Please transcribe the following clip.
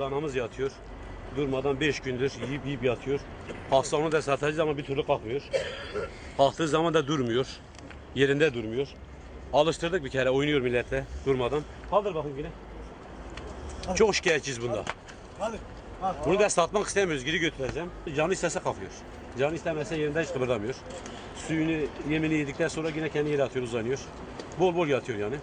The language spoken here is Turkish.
danamız yatıyor. Durmadan 5 gündür yiyip yiyip yatıyor. Hasta onu da satacağız ama bir türlü kalkmıyor. Kalktığı zaman da durmuyor. Yerinde durmuyor. Alıştırdık bir kere oynuyor millete durmadan. Kaldır bakın yine. Çok şikayetçiyiz bunda. Hadi. Bunu da satmak istemiyoruz. Geri götüreceğim. Canı istese kalkıyor. Canı istemezse yerinden hiç kıpırdamıyor. Suyunu, yemini yedikten sonra yine kendi yere atıyor, uzanıyor. Bol bol yatıyor yani.